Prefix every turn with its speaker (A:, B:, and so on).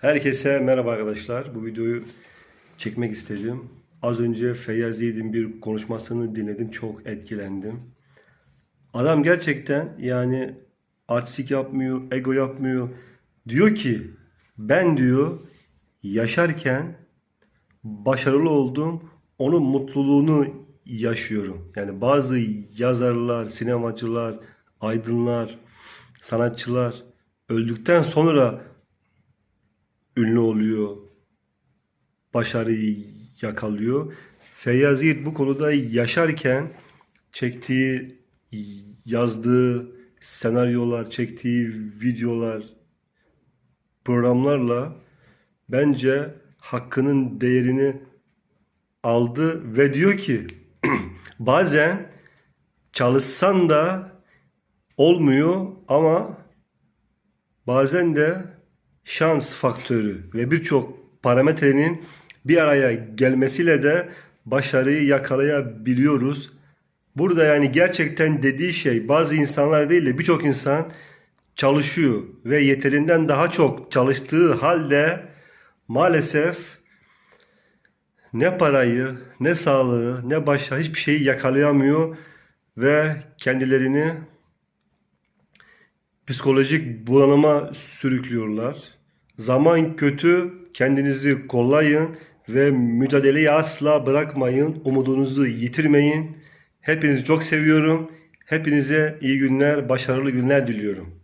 A: Herkese merhaba arkadaşlar. Bu videoyu çekmek istedim. Az önce Feyyaz Yiğit'in bir konuşmasını dinledim. Çok etkilendim. Adam gerçekten yani artistik yapmıyor, ego yapmıyor. Diyor ki ben diyor yaşarken başarılı oldum. Onun mutluluğunu yaşıyorum. Yani bazı yazarlar, sinemacılar, aydınlar, sanatçılar öldükten sonra ünlü oluyor. Başarıyı yakalıyor. Feyyaz Yiğit bu konuda yaşarken çektiği, yazdığı senaryolar, çektiği videolar, programlarla bence hakkının değerini aldı ve diyor ki bazen çalışsan da olmuyor ama bazen de şans faktörü ve birçok parametrenin bir araya gelmesiyle de başarıyı yakalayabiliyoruz. Burada yani gerçekten dediği şey bazı insanlar değil de birçok insan çalışıyor ve yeterinden daha çok çalıştığı halde maalesef ne parayı, ne sağlığı, ne başarı hiçbir şeyi yakalayamıyor ve kendilerini psikolojik bunalıma sürüklüyorlar. Zaman kötü, kendinizi kollayın ve mücadeleyi asla bırakmayın. Umudunuzu yitirmeyin. Hepinizi çok seviyorum. Hepinize iyi günler, başarılı günler diliyorum.